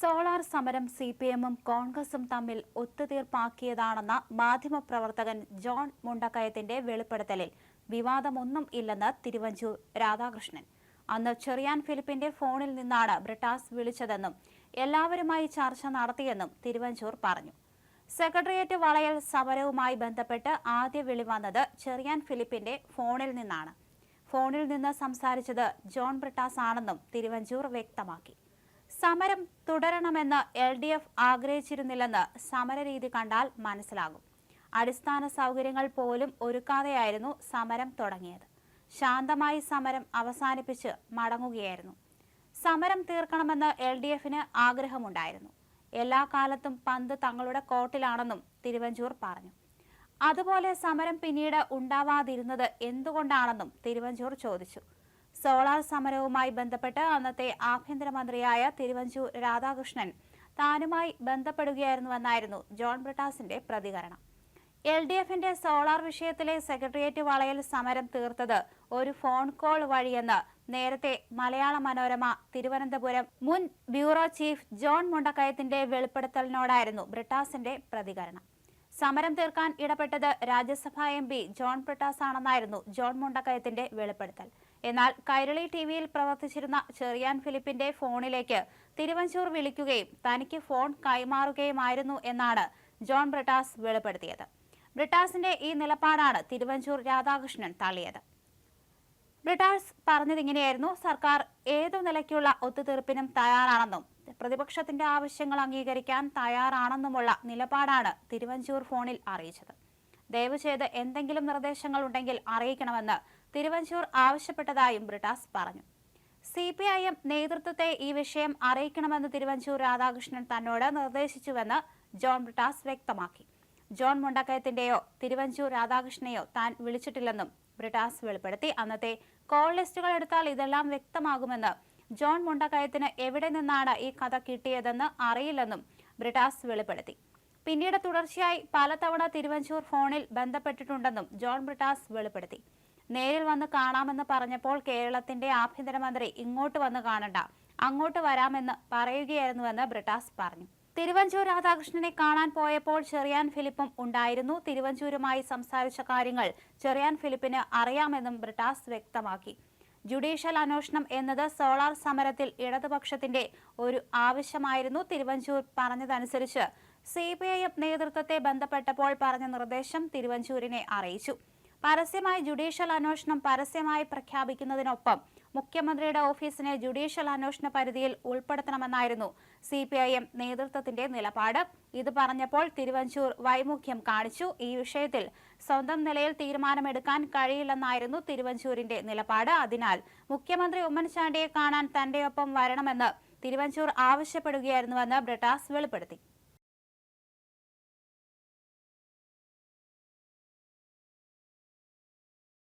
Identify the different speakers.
Speaker 1: Solar സമരം C P എമ്മും കോൺഗ്രസും തമ്മിൽ ഒത്തുതീർപ്പാക്കിയതാണെന്ന മാധ്യമപ്രവർത്തകൻ ജോൺ മുണ്ടക്കയത്തിന്റെ വെളിപ്പെടുത്തലിൽ വിവാദമൊന്നും ഇല്ലെന്ന് തിരുവഞ്ചൂർ രാധാകൃഷ്ണൻ. അന്ന് ചെറിയാൻ ഫിലിപ്പിന്റെ ഫോണിൽ നിന്നാണ് ബ്രിട്ടാസ് വിളിച്ചതെന്നും എല്ലാവരുമായി ചർച്ച നടത്തിയെന്നും തിരുവഞ്ചൂർ പറഞ്ഞു. സെക്രട്ടേറിയറ്റ് വളയൽ സമരവുമായി ബന്ധപ്പെട്ട് ആദ്യ വിളി വന്നത് ചെറിയാൻ ഫിലിപ്പിന്റെ ഫോണിൽ നിന്നാണ്. ഫോണിൽ നിന്ന് സംസാരിച്ചത് ജോൺ ബ്രിട്ടാസ് ആണെന്നും തിരുവഞ്ചൂർ വ്യക്തമാക്കി. സമരം തുടരണമെന്ന് എൽ ഡി എഫ് ആഗ്രഹിച്ചിരുന്നില്ലെന്ന് സമരരീതി കണ്ടാൽ മനസ്സിലാകും. അടിസ്ഥാന സൗകര്യങ്ങൾ പോലും ഒരുക്കാതെയായിരുന്നു സമരം തുടങ്ങിയത്. ശാന്തമായി സമരം അവസാനിപ്പിച്ച് മടങ്ങുകയായിരുന്നു. സമരം തീർക്കണമെന്ന് എൽ ഡി എഫിന് ആഗ്രഹമുണ്ടായിരുന്നു. എല്ലാ കാലത്തും പന്ത് തങ്ങളുടെ കോട്ടിലാണെന്നും തിരുവഞ്ചൂർ പറഞ്ഞു. അതുപോലെ സമരം പിന്നീട് ഉണ്ടാവാതിരുന്നത് എന്തുകൊണ്ടാണെന്നും തിരുവഞ്ചൂർ ചോദിച്ചു. സോളാർ സമരവുമായി ബന്ധപ്പെട്ട് അന്നത്തെ ആഭ്യന്തരമന്ത്രിയായ തിരുവഞ്ചൂർ രാധാകൃഷ്ണൻ താനുമായി ബന്ധപ്പെടുകയായിരുന്നുവെന്നായിരുന്നു ജോൺ ബ്രിട്ടാസിന്റെ പ്രതികരണം. എൽ ഡി എഫിന്റെ സോളാർ വിഷയത്തിലെ സെക്രട്ടേറിയറ്റ് വളയൽ സമരം തീർത്തത് ഒരു ഫോൺ കോൾ വഴിയെന്ന് നേരത്തെ മലയാള മനോരമ തിരുവനന്തപുരം മുൻ ബ്യൂറോ ചീഫ് ജോൺ മുണ്ടക്കയത്തിന്റെ വെളിപ്പെടുത്തലിനോടായിരുന്നു ബ്രിട്ടാസിന്റെ പ്രതികരണം. സമരം തീർക്കാൻ ഇടപെട്ടത് രാജ്യസഭാ എം പി ജോൺ ബ്രിട്ടാസ് ആണെന്നായിരുന്നു ജോൺ മുണ്ടക്കയത്തിന്റെ വെളിപ്പെടുത്തൽ. എന്നാൽ കൈരളി ടി വിയിൽ പ്രവർത്തിച്ചിരുന്ന ചെറിയാൻ ഫിലിപ്പിന്റെ ഫോണിലേക്ക് തിരുവഞ്ചൂർ വിളിക്കുകയും തനിക്ക് ഫോൺ കൈമാറുകയുമായിരുന്നു എന്നാണ് ജോൺ ബ്രിട്ടാസ് വെളിപ്പെടുത്തിയത്. ബ്രിട്ടാസിന്റെ ഈ നിലപാടാണ് തിരുവഞ്ചൂർ രാധാകൃഷ്ണൻ തള്ളിയത്. ബ്രിട്ടാസ് പറഞ്ഞതിങ്ങനെയായിരുന്നു സർക്കാർ ഏതു നിലയ്ക്കുള്ള ഒത്തുതീർപ്പിനും തയ്യാറാണെന്നും പ്രതിപക്ഷത്തിന്റെ ആവശ്യങ്ങൾ അംഗീകരിക്കാൻ തയ്യാറാണെന്നുമുള്ള നിലപാടാണ് തിരുവഞ്ചൂർ ഫോണിൽ അറിയിച്ചത്. ദയവ് ചെയ്ത് എന്തെങ്കിലും നിർദ്ദേശങ്ങൾ ഉണ്ടെങ്കിൽ അറിയിക്കണമെന്ന് തിരുവഞ്ചൂർ ആവശ്യപ്പെട്ടതായും ബ്രിട്ടാസ് പറഞ്ഞു. സി പി ഐ എം നേതൃത്വത്തെ ഈ വിഷയം അറിയിക്കണമെന്ന് തിരുവഞ്ചൂർ രാധാകൃഷ്ണൻ തന്നോട് നിർദ്ദേശിച്ചുവെന്ന് ജോൺ ബ്രിട്ടാസ് വ്യക്തമാക്കി. ജോൺ മുണ്ടക്കയത്തിന്റെയോ തിരുവഞ്ചൂർ രാധാകൃഷ്ണനെയോ താൻ വിളിച്ചിട്ടില്ലെന്നും ബ്രിട്ടാസ് വെളിപ്പെടുത്തി. അന്നത്തെ കോൾ ലിസ്റ്റുകൾ എടുത്താൽ ഇതെല്ലാം വ്യക്തമാകുമെന്ന് ജോൺ മുണ്ടക്കയത്തിന് എവിടെ നിന്നാണ് ഈ കഥ കിട്ടിയതെന്ന് അറിയില്ലെന്നും ബ്രിട്ടാസ് വെളിപ്പെടുത്തി. പിന്നീട് തുടർച്ചയായി പലതവണ തിരുവഞ്ചൂർ ഫോണിൽ ബന്ധപ്പെട്ടിട്ടുണ്ടെന്നും ജോൺ ബ്രിട്ടാസ് വെളിപ്പെടുത്തി. നേരിൽ വന്ന് കാണാമെന്ന് പറഞ്ഞപ്പോൾ കേരളത്തിന്റെ ആഭ്യന്തരമന്ത്രി ഇങ്ങോട്ട് വന്ന് കാണണ്ട അങ്ങോട്ട് വരാമെന്ന് പറയുകയായിരുന്നുവെന്ന് ബ്രിട്ടാസ് പറഞ്ഞു. തിരുവഞ്ചൂർ രാധാകൃഷ്ണനെ കാണാൻ പോയപ്പോൾ ചെറിയാൻ ഫിലിപ്പും ഉണ്ടായിരുന്നു. തിരുവഞ്ചൂരുമായി സംസാരിച്ച കാര്യങ്ങൾ ചെറിയാൻ ഫിലിപ്പിന് അറിയാമെന്നും ബ്രിട്ടാസ് വ്യക്തമാക്കി. ജുഡീഷ്യൽ അന്വേഷണം എന്നത് സോളാർ സമരത്തിൽ ഇടതുപക്ഷത്തിന്റെ ഒരു ആവശ്യമായിരുന്നു. തിരുവഞ്ചൂർ പറഞ്ഞതനുസരിച്ച് സി നേതൃത്വത്തെ ബന്ധപ്പെട്ടപ്പോൾ പറഞ്ഞ നിർദ്ദേശം തിരുവഞ്ചൂരിനെ അറിയിച്ചു. പരസ്യമായി ജുഡീഷ്യൽ അന്വേഷണം പരസ്യമായി പ്രഖ്യാപിക്കുന്നതിനൊപ്പം മുഖ്യമന്ത്രിയുടെ ഓഫീസിനെ ജുഡീഷ്യൽ അന്വേഷണ പരിധിയിൽ ഉൾപ്പെടുത്തണമെന്നായിരുന്നു സി പി ഐ എം നേതൃത്വത്തിന്റെ നിലപാട്. ഇത് പറഞ്ഞപ്പോൾ തിരുവഞ്ചൂർ വൈമുഖ്യം കാണിച്ചു. ഈ വിഷയത്തിൽ സ്വന്തം നിലയിൽ തീരുമാനമെടുക്കാൻ കഴിയില്ലെന്നായിരുന്നു തിരുവഞ്ചൂരിന്റെ നിലപാട്. അതിനാൽ മുഖ്യമന്ത്രി ഉമ്മൻചാണ്ടിയെ കാണാൻ തന്റെ ഒപ്പം വരണമെന്ന് തിരുവഞ്ചൂർ ആവശ്യപ്പെടുകയായിരുന്നുവെന്ന് ബ്രിട്ടാസ് വെളിപ്പെടുത്തി.